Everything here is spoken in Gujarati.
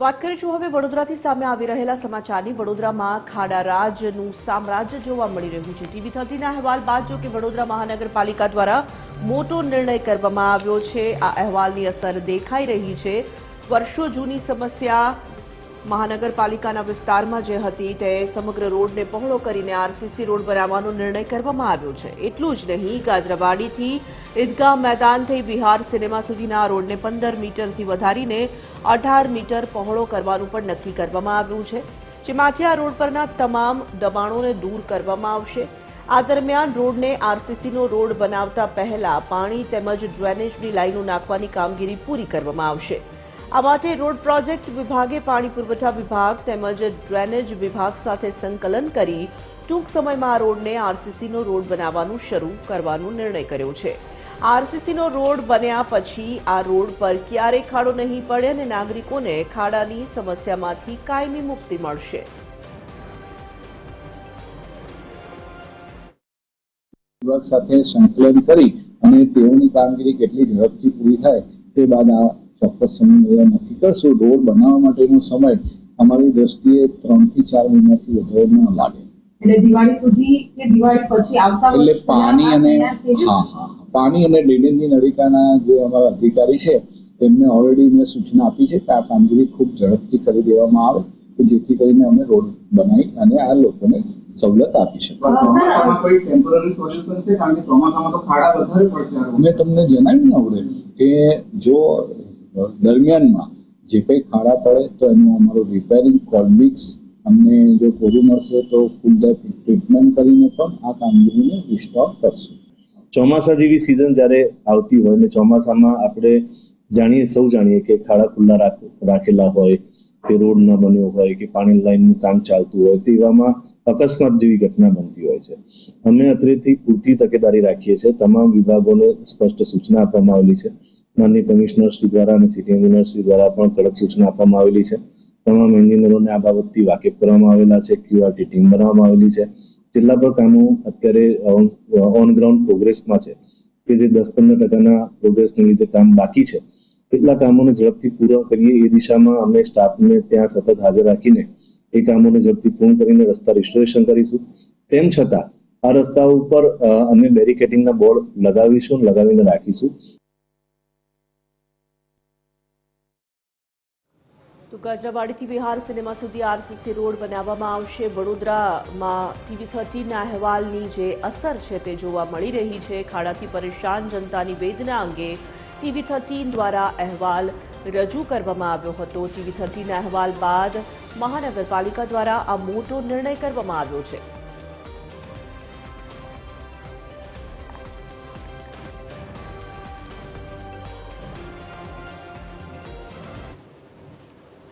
વાત કરીશું હવે વડોદરાથી સામે આવી રહેલા સમાચારની. વડોદરામાં ખાડા રાજનું સામ્રાજ્ય જોવા મળી રહ્યું છે. ટીવી થર્ટીના અહેવાલ બાદ જો કે વડોદરા મહાનગરપાલિકા દ્વારા મોટો નિર્ણય કરવામાં આવ્યો છે. આ અહેવાલની અસર દેખાઈ રહી છે. વર્ષો જૂની સમસ્યા મહાનગરપાલિકાના વિસ્તારમાં જે હતી તે સમગ્ર રોડને પહોળો કરીને આરસીસી રોડ બનાવવાનો નિર્ણય કરવામાં આવ્યો છે. એટલું જ નહીં, ગાજરાવાડીથી ઈદગાહ મેદાનથી બિહાર સિનેમા સુધીના રોડને પંદર મીટરથી વધારીને અઢાર મીટર પહોળો કરવાનું પણ નક્કી કરવામાં આવ્યું છે. જેમાંથી આ રોડ પરના તમામ દબાણોને દૂર કરવામાં આવશે. આ દરમિયાન રોડને આરસીસીનો રોડ બનાવતા પહેલા પાણી તેમજ ડ્રેનેજની લાઈનો નાખવાની કામગીરી પૂરી કરવામાં આવશે. આ માટે રોડ પ્રોજેક્ટ વિભાગે પાણી પુરવઠા વિભાગ તેમજ ડ્રેનેજ વિભાગ સાથે સંકલન કરી ટૂંક સમયમાં આ રોડને આરસીસીનો રોડ બનાવવાનું શરૂ કરવાનો નિર્ણય કર્યો છે. આરસીસીનો રોડ બન્યા પછી આ રોડ પર ક્યારેય ખાડો નહીં પડે અને નાગરિકોને ખાડાની સમસ્યામાંથી કાયમી મુક્તિ મળશે. સાથે સંકલન કરી અને તેઓની કામગીરી કેટલી ઝડપથી પૂરી થાય તે બાદ આ ચોક્કસ સમય નક્કી કરશું. રોડ બનાવવા માટેનો સમય અમારી દ્રષ્ટિએ ત્રણથી ચાર મહિનાથી વધારે ન લાગે. એટલે દિવાળી સુધી કે દિવાળી પછી આવતા એટલે પાણી અને? હા હા પાણી અને ડ્રેનેજની નળિકાના જે અમારા અધિકારી છે તેમને ઓલરેડી મેં સૂચના આપી છે કે આ કામગીરી ખૂબ ઝડપથી કરી દેવામાં આવે કે જેથી કરીને અમે રોડ બનાવી અને આ લોકોને સવલત આપી શકીએ. ચોમાસામાં કોઈ ટેમ્પરરી સોલ્યુશન છે? કારણ કે ચોમાસામાં તો ખાડા વધારે પડશે આ રોડ. મેં તમને જણાવ્યું ને આવડે કે જો દરમિયાનમાં જે કંઈ ખાડા પડે તો એનું અમારું રિપેરિંગ કોલમિક્સ અમને જો પૂરું મળશે તો ફૂલ ટ્રીટમેન્ટ કરીને પણ આ કામગીરીને રિસ્ટોર કરશું. ચોમાસા જેવી સિઝન જ્યારે આવતી હોય ને ચોમાસામાં આપણે જાણીએ, સૌ જાણીએ કે ખાડા ખુલ્લા રાખ- રાખેલા હોય, કે રોડ ન બન્યો હોય, કે પાણી લાઈનનું કામ ચાલતું હોય તેવામાં અકસ્માત જેવી ઘટના બનતી હોય છે. અમે અત્રેથી પૂરતી તકેદારી રાખીએ છીએ. તમામ વિભાગોને સ્પષ્ટ સૂચના આપવામાં આવેલી છે. માનનીય કમિશનર શ્રી દ્વારા અને સિટી એન્જિનિયર શ્રી દ્વારા પણ કડક સૂચના આપવામાં આવેલી છે. તમામ એન્જિનિયરોને આ બાબતથી વાકેફ કરવામાં આવેલા છે. ક્યુઆરટી ટીમ બનાવવામાં આવેલી છે. જેટલા પણ કામો અત્યારે ઓન ગ્રાઉન્ડ પ્રોગ્રેસમાં છે, કે જે દસ પંદર ટકાના પ્રોગ્રેસને લીધે કામ બાકી છે કેટલા કામોને ઝડપથી પૂરા કરીએ. એ દિશામાં અમે સ્ટાફને ત્યાં સતત હાજર રાખીને એ કામોને ઝડપથી પૂર્ણ કરીને રસ્તા રિસ્ટોરેશન કરીશું. તેમ છતાં આ રસ્તા ઉપર અમે બેરિકેડિંગના બોર્ડ લગાવીશું, લગાવીને રાખીશું. તો ગજરાવાડીથી વિહાર સિનેમા સુધી આરસીસી રોડ બનાવવામાં આવશે. વડોદરામાં ટીવી થર્ટીના અહેવાલની જે અસર છે તે જોવા મળી રહી છે. ખાડાથી પરેશાન જનતાની વેદના અંગે ટીવી થર્ટીન દ્વારા અહેવાલ રજૂ કરવામાં આવ્યો હતો. ટીવી થર્ટીના અહેવાલ બાદ મહાનગરપાલિકા દ્વારા આ મોટો નિર્ણય કરવામાં આવ્યો છે.